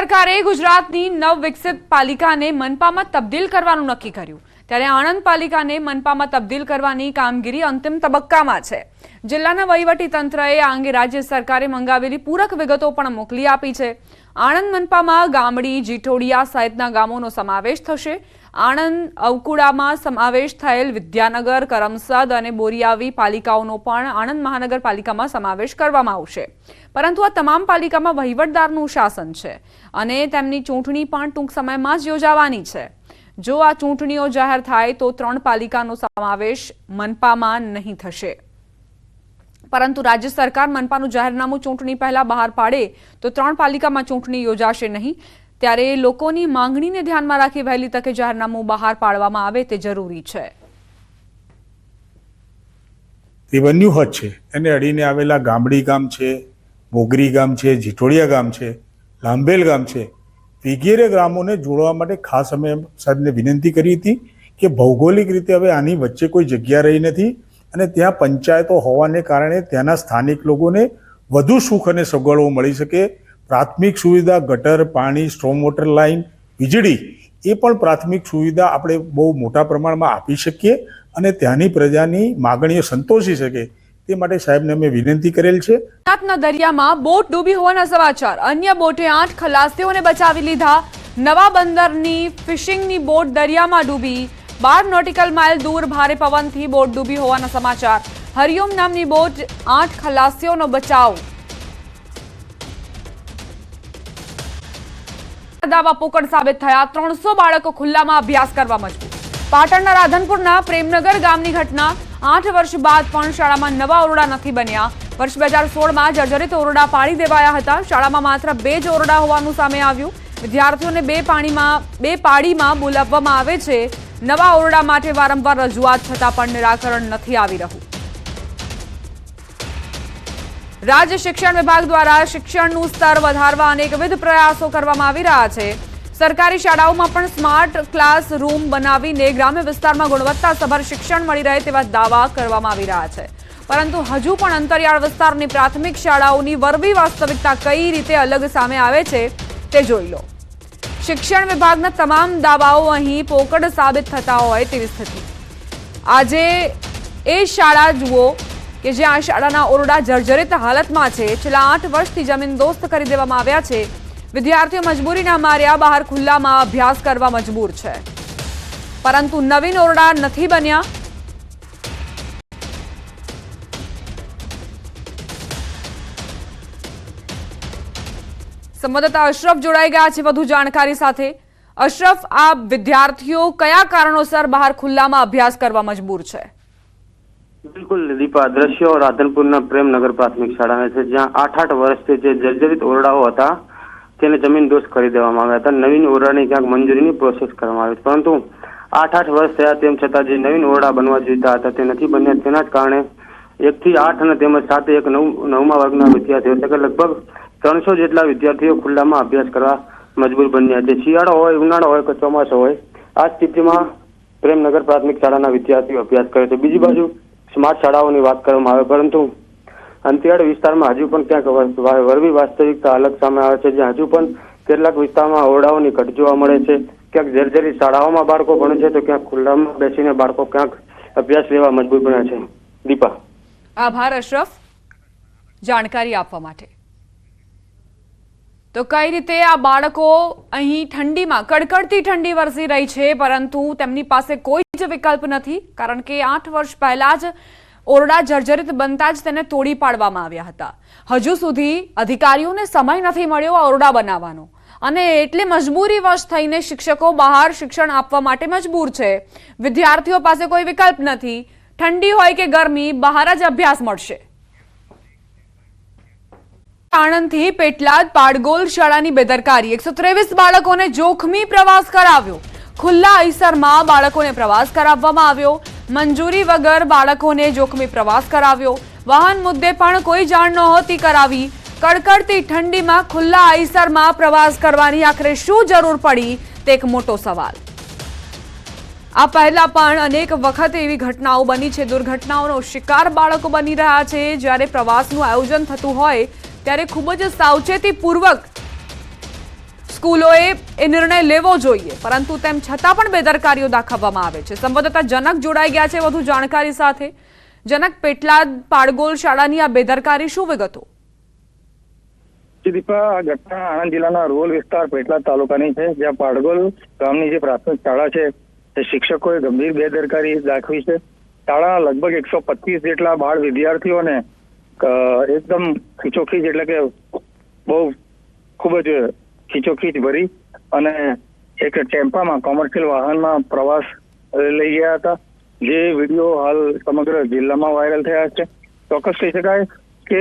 સરકારે ગુજરાતની નવ વિકસિત પાલિકાને મનપામાં તબદીલ કરવાનું નક્કી કર્યું. ત્યારે આણંદ પાલિકાને મનપામાં તબદીલ કરવાની કામગીરી અંતિમ તબક્કામાં છે. જિલ્લાના વહીવટી તંત્રએ આ અંગે રાજ્ય સરકારે મંગાવેલી પૂરક વિગતો પણ મોકલી આપી છે. આણંદ મનપામાં ગામડી જીટોડિયા સહિતના ગામોનો સમાવેશ થશે. આણંદ અવકુડામાં સમાવેશ થયેલ વિદ્યાનગર, કરમસદ અને બોરિયાવી પાલિકાઓનો પણ આણંદ મહાનગરપાલિકામાં સમાવેશ કરવામાં આવશે. પરંતુ આ તમામ પાલિકામાં વહીવટદારનું શાસન છે અને તેમની ચૂંટણી પણ ટૂંક સમયમાં જ યોજાવાની છે. જો આ ચૂંટણીઓ જાહેર થાય તો ત્રણ પાલિકાનો સમાવેશ મનપામાં નહીં થશે. પરંતુ રાજ્ય સરકાર મનપાનું જાહેરનામું ચૂંટણી પહેલા બહાર પાડે તો ત્રણ પાલિકામાં ચૂંટણી યોજાશે નહીં. ત્યારે લોકોની માંગણીને ધ્યાનમાં રાખી વહેલી તકે જાહેરનામું બહાર પાડવામાં આવે તે જરૂરી છે. રેવન્યુ હદ છે. એને અડીને આવેલા ગામડી ગામ છે મોગરી ગામ છે, જીટોડિયા ગામ છે, લાંબેલ ગામ છે, વગેરે ગામોને જોડવા માટે ખાસ અમે સાહેબને વિનંતી કરી હતી કે ભૌગોલિક રીતે હવે આની વચ્ચે કોઈ જગ્યા રહી નથી. અને ત્યાં પંચાયતો હોવાને કારણે ત્યાંના સ્થાનિક લોકોને વધુ સુખ અને સગવડો મળી શકે. પ્રાથમિક સુવિધા, ગટર, પાણી સ્ટ્રોમ વોટર લાઇન વીજળી, એ પણ પ્રાથમિક સુવિધા આપણે બહુ મોટા પ્રમાણમાં આપી શકીએ અને ત્યાંની પ્રજાની માગણીઓ સંતોષી શકે. તે માટે સાહેબને અમે વિનંતી કરેલ છે. ગુજરાતના દરિયામાં બોટ ડૂબી હોવાના સમાચાર. અન્ય બોટે આઠ ખલાસીઓને બચાવી લીધા. નવા બંદરની ફિશિંગની બોટ દરિયામાં ડૂબી. બાર નોટિકલ માઇલ દૂર ભારે પવનથી બોટ ડૂબી હોવાના સમાચાર. હરિઓમ નામની બોટ આઠ ખલાસીઓનો બચાવ. દાવા પોકળ સાબિત થયા. ત્રણસો બાળકો ખુલ્લામાં અભ્યાસ કરવા મજબૂર. પાટણના રાધનપુરના પ્રેમનગર ગામની ઘટના. આઠ વર્ષ બાદ પણ શાળામાં નવા ઓરડા નથી બન્યા. વર્ષ બે હજાર સોળમાં જર્જરિત ઓરડા પાડી દેવાયા હતા. શાળામાં માત્ર બે જ ઓરડા હોવાનું સામે આવ્યું. વિદ્યાર્થીઓને બે પાણીમાં, બે પાડીમાં બોલાવવામાં આવે છે. નવા ઓરડા માટે વારંવાર રજૂઆત છતાં પણ નિરાકરણ નથી આવી રહ્યું. રાજ્ય શિક્ષણ વિભાગ દ્વારા શિક્ષણનું સ્તર વધારવા અનેકવિધ પ્રયાસો કરવામાં આવી રહ્યા છે. સરકારી શાળાઓમાં પણ સ્માર્ટ ક્લાસ રૂમ બનાવીને ગ્રામ્ય વિસ્તારમાં ગુણવત્તાસભર શિક્ષણ મળી રહે તેવા દાવા કરવામાં આવી રહ્યા છે. પરંતુ હજુ પણ અંતરિયાળ વિસ્તારની પ્રાથમિક શાળાઓની વરવી વાસ્તવિકતા કઈ રીતે અલગ સામે આવે છે, તે જોઈ લો. શિક્ષણ વિભાગના તમામ દાવાઓ અહીં પોકળ સાબિત થતા હોય તેવી સ્થિતિ. આજે એ શાળા જુઓ કે જ્યાં શાળાના ઓરડા જર્જરિત હાલતમાં છે. છેલ્લા આઠ વર્ષથી જમીનદોસ્ત કરી દેવામાં આવ્યા છે. વિદ્યાર્થીઓ મજબૂરીના માર્યા બહાર ખુલ્લામાં અભ્યાસ કરવા મજબૂર છે. પરંતુ નવીન ઓરડા નથી બન્યા. સંવાદદાતા અશરફ જોડાઈ ગયા છે વધુ જાણકારી સાથે. અશરફ આ વિદ્યાર્થીઓ કયા કારણોસર બહાર ખુલ્લામાં અભ્યાસ કરવા મજબૂર છે? બિલકુલ, દીપા. દ્રશ્યો રાધનપુરના પ્રેમનગર પ્રાથમિક શાળાના છે, જ્યાં આઠ આઠ વર્ષથી જે જર્જરિત ઓરડાઓ હતા, તેને જમીન દોષ કરી દેવામાં આવ્યા હતા. નવીન ઓરડાની ક્યાંક મંજૂરીની પ્રોસેસ કરવામાં આવી. પરંતુ આઠ આઠ વર્ષ થયા તેમ છતાં જે નવીન ઓરડા બનવા જોઈતા હતા, તે નથી બન્યા. તેના જ કારણે એકથી આઠ અને તેમજ સાથે એક નવ નવમા વર્ગના વિદ્યાર્થીઓ, એટલે કે લગભગ ત્રણસો જેટલા વિદ્યાર્થીઓ ખુલ્લામાં અભ્યાસ કરવા મજબૂર બન્યા છે. શિયાળો હોય, ઉનાળો હોય કે ચોમાસો હોય, આ સ્થિતિમાં પ્રેમનગર પ્રાથમિક શાળાના વિદ્યાર્થીઓ અભ્યાસ કરે છે. બીજી બાજુ સ્માર્ટ શાળાઓની વાત કરવામાં આવે, પરંતુ અંતિયાળ વિસ્તારમાં હજુ પણ ક્યાંક વરવી વાસ્તવિકતા અલગ સામે આવે છે, જ્યાં હજુ પણ કેટલાક વિસ્તારમાં ઓરડાઓની ઘટ જોવા મળે છે. ક્યાંક ઝેરઝેરી શાળાઓમાં બાળકો ભણે છે, તો ક્યાંક ખુલ્લામાં બેસીને બાળકો ક્યાંક અભ્યાસ લેવા મજબૂર બન્યા છે. દીપા. આભાર, અશરફ. જાણકારી આપવા માટે. તો કઈ રીતે આ બાળકો અહીં ઠંડીમાં, કડકડતી ઠંડી વરસી રહી છે, પરંતુ તેમની પાસે કોઈ જ વિકલ્પ નથી, કારણ કે આઠ વર્ષ પહેલા જ ઓરડા જર્જરિત બનતા જ તેને તોડી પાડવામાં આવ્યા હતા. હજુ સુધી અધિકારીઓને સમય નથી મળ્યો આ ઓરડા બનાવવાનો. અને એટલે મજબૂરીવશ થઈને શિક્ષકો બહાર શિક્ષણ આપવા માટે મજબૂર છે. વિદ્યાર્થીઓ પાસે કોઈ વિકલ્પ નથી. ઠંડી હોય કે ગરમી, બહાર જ અભ્યાસ મળશે. આણંદથી પેટલાદ પાડગોલ શાળાની બેદરકારી. એકસો ત્રેવીસ બાળકોને જોખમી પ્રવાસ કરાવ્યો. ખુલ્લા અહીસરમાં બાળકોને પ્રવાસ કરાવવામાં આવ્યો. મંજૂરી વગર બાળકોને જોખમી પ્રવાસ કરાવ્યો. વાહન મુદ્દે પણ કોઈ જાણ નહોતી કરાવી. કડકડતી ઠંડીમાં ખુલ્લા અહીસરમાં પ્રવાસ કરવાની આખરે શું જરૂર પડી? તે એક મોટો સવાલ. આ પહેલા પણ અનેક વખત એવી ઘટનાઓ બની છે. દુર્ઘટનાઓનો શિકાર બાળકો બની રહ્યા છે. જ્યારે પ્રવાસનું આયોજન થતું હોય ત્યારે ખૂબ જ સાવચેતીપૂર્વક સ્કૂલોએ એ નિર્ણય લેવો જોઈએ. પરંતુ તેમ છતાં પણ બેદરકારીઓ દાખવવામાં આવે છે. સંવાદદાતા જનક જોડાઈ ગયા છે વધુ જાણકારી સાથે. જનક, પેટલાદ પાડગોલ શાળાની આ બેદરકારી શું વિગતો? દીપા, આ ઘટના આણંદ જિલ્લાના રૂરલ વિસ્તાર પેટલાદ તાલુકાની છે, જ્યાં પાડગોલ ગામની જે પ્રાથમિક શાળા છે, તે શિક્ષકોએ ગંભીર બેદરકારી દાખવી છે. શાળાના લગભગ એકસો પચીસ જેટલા બાળ વિદ્યાર્થીઓને એકદમ ખીચોખીચ એટલે કે બહુ ખૂબ જ ખીચોખીચ ભરી અને એક ટેમ્પામાં કોમર્શિયલ વાહનમાં પ્રવાસ લઈ ગયા હતા. જે વીડિયો હાલ સમગ્ર જિલ્લામાં વાયરલ થયા છે. ચોક્કસ કહી શકાય કે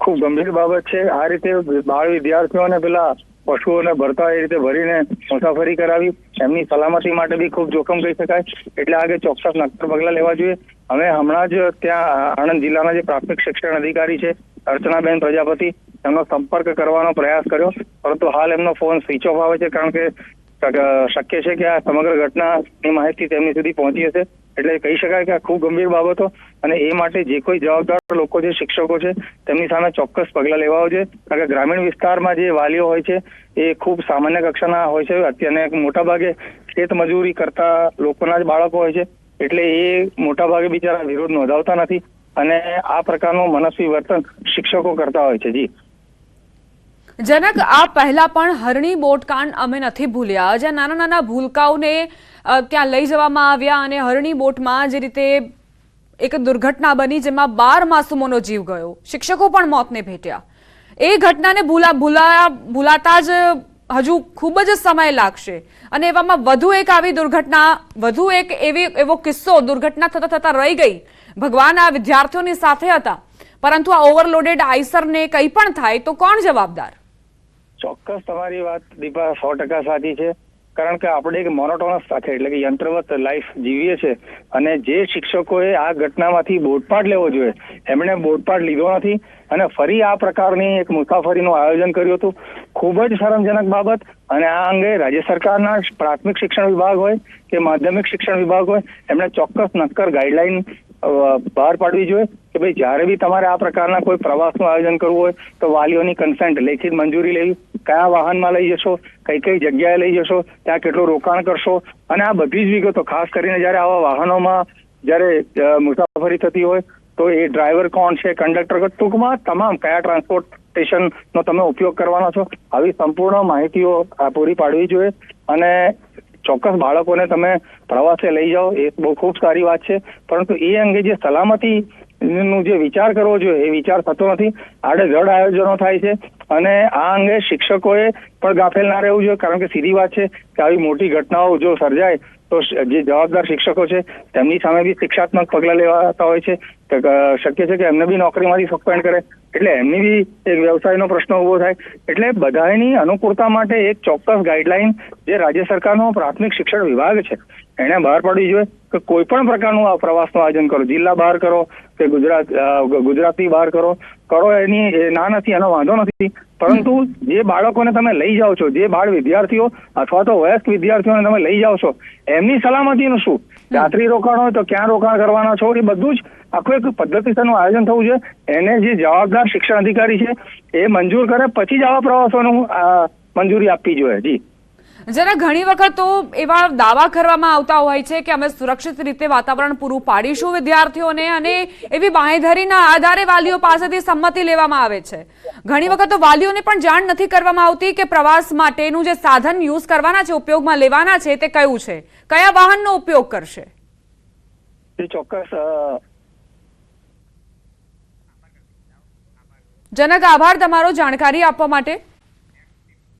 ખૂબ ગંભીર બાબત છે. આ રીતે બાળ વિદ્યાર્થીઓને પેલા પશુઓને ભરતા એ રીતે ભરીને મુસાફરી કરાવી. એમની સલામતી માટે બી ખૂબ જોખમ કહી શકાય. એટલે આગે ચોક્કસ નક્કર પગલાં લેવા જોઈએ. અમે હમણાં જ ત્યાં આણંદ જિલ્લાના જે પ્રાથમિક શિક્ષણ અધિકારી છે અર્ચનાબેન પ્રજાપતિ એમનો સંપર્ક કરવાનો પ્રયાસ કર્યો. પરંતુ હાલ એમનો ફોન સ્વિચ ઓફ આવે છે કારણ કે શક્ય છે કે આ સમગ્ર ઘટનાની માહિતી તેમની સુધી પહોંચી હશે. એટલે કહી શકાય કે આ ખૂબ ગંભીર બાબતો અને એ માટે જે કોઈ જવાબદાર લોકો છે, શિક્ષકો છે, તેમની સામે ચોક્કસ પગલાં લેવા જોઈએ કારણ કે ગ્રામીણ વિસ્તારમાં જે વાલીઓ હોય છે, એ ખૂબ સામાન્ય કક્ષાના હોય છે. અત્યારે મોટા ભાગે ખેત મજૂરી કરતા લોકોના જ બાળકો હોય છે. એટલે એ મોટા ભાગે બિચારા વિરોધ નોંધાવતા નથી. અને આ પ્રકારનું મનસ્વી વર્તન શિક્ષકો કરતા હોય છે, જી. જનક, આ પહેલા પણ હરણી બોટકાંડ અમે નથી ભૂલ્યા. જ્યાં નાના નાના ભૂલકાઓને ત્યાં લઈ જવામાં આવ્યા અને હરણી બોટમાં જે રીતે એક દુર્ઘટના બની જેમાં બાર માસુમોનો જીવ ગયો. શિક્ષકો પણ મોતને ભેટ્યા. એ ઘટનાને ભૂલા ભૂલા, ભૂલાતા જ હજુ ખૂબ જ સમય લાગશે. અને એવામાં વધુ એક આવી દુર્ઘટના, વધુ એક એવી, એવો કિસ્સો દુર્ઘટના થતા થતા રહી ગઈ. ભગવાન આ વિદ્યાર્થીઓની સાથે હતા. પરંતુ આ ઓવરલોડેડ આઈસરને કંઈ પણ થાય તો કોણ જવાબદાર? ચોક્કસ તમારી વાત દીપા સો ટકા સાચી છે. કારણ કે આપણે એક મોનોટોનસ સાથે એટલે કે યંત્રવત લાઈફ જીવીએ છીએ અને જે શિક્ષકોએ આ ઘટનામાંથી બોધપાઠ લેવો જોઈએ, એમણે બોધપાઠ લીધો નથી અને ફરી આ પ્રકારની એક મુસાફરીનું આયોજન કર્યું હતું. ખૂબ જ શરમજનક બાબત અને આ અંગે રાજ્ય સરકારના પ્રાથમિક શિક્ષણ વિભાગ હોય કે માધ્યમિક શિક્ષણ વિભાગ હોય, એમણે ચોક્કસ નક્કર ગાઈડલાઈન બહાર પાડવી જોઈએ કે ભાઈ જ્યારે બી તમારે આ પ્રકારના કોઈ પ્રવાસનું આયોજન કરવું હોય તો વાલીઓની કન્સેન્ટ લેખિત મંજૂરી લેવી. કયા વાહનમાં લઈ જશો? કઈ કઈ જગ્યાએ લઈ જશો? ત્યાં કેટલું રોકાણ કરશો? અને આ બધી જ વિગતો, ખાસ કરીને જ્યારે આવા વાહનોમાં જ્યારે મુસાફરી થતી હોય તો એ ડ્રાઈવર કોણ છે કંડક્ટર ટૂંકમાં તમામ કયા ટ્રાન્સપોર્ટ સ્ટેશનનો તમે ઉપયોગ કરવાનો છો? આવી સંપૂર્ણ માહિતીઓ પૂરી પાડવી જોઈએ. અને ચોક્કસ બાળકોને તમે પ્રવાસે લઈ જાઓ, એ બહુ ખૂબ સારી વાત છે. પરંતુ એ અંગે જે સલામતી નું જે વિચાર કરવો જોઈએ, એ વિચાર થતો નથી. આડેધડ આયોજનો થાય છે અને આ અંગે શિક્ષકોએ પણ ગાફેલ ના રહેવું જોઈએ, કારણ કે સીધી વાત છે કે આવી મોટી ઘટનાઓ જો સર્જાય તો જે જવાબદાર શિક્ષકો છે, તેમની સામે બી શિક્ષાત્મક પગલાં લેવાતા હોય છે. શક્ય છે કે એમને બી નોકરીમાંથી સસ્પેન્ડ કરે. એટલે એમની બી એક વ્યવસાયનો પ્રશ્ન ઊભો થાય. એટલે બધાની અનુકૂળતા માટે એક ચોક્કસ ગાઈડલાઈન જે રાજ્ય સરકારનો પ્રાથમિક શિક્ષણ વિભાગ છે એણે બહાર પાડવી જોઈએ કે કોઈ પણ પ્રકારનું આ પ્રવાસનું આયોજન કરો. જિલ્લા બહાર કરો કે ગુજરાત અ, ગુજરાતથી બહાર કરો. કરો એની ના નથી એનો વાંધો નથી. પરંતુ જે બાળકોને તમે લઈ જાઓ છો જે બાળ વિદ્યાર્થીઓ અથવા તો વયસ્ક વિદ્યાર્થીઓને તમે લઈ જાઓ છો એમની સલામતીનું શું? રાત્રિ રોકાણ હોય તો ક્યાં રોકાણ કરવાના છો? એ બધું જ આખું એક પદ્ધતિસરનું આયોજન થવું જોઈએ એને જે જવાબદાર શિક્ષણ અધિકારી છે એ મંજૂર કરે પછી જ આવા પ્રવાસોનું મંજૂરી આપવી જોઈએ. જી. જરા ઘણી વખત તો એવા દાવા કરવામાં આવતા હોય છે કે અમે સુરક્ષિત રીતે વાતાવરણ પૂરું પાડીશું વિદ્યાર્થીઓને અને એવી બાંહેધરીના આધારે વાલીઓ પાસેથી સંમતિ લેવામાં આવે છે. ઘણી વખત તો વાલીઓને પણ જાણ નથી કરવામાં આવતી કે પ્રવાસ માટેનું જે સાધન યુઝ કરવાના છે ઉપયોગમાં લેવાના છે તે કયું છે? કયા વાહનનો ઉપયોગ કરશે? ચોક્કસ જનક આભાર તમારો જાણકારી આપવા માટે.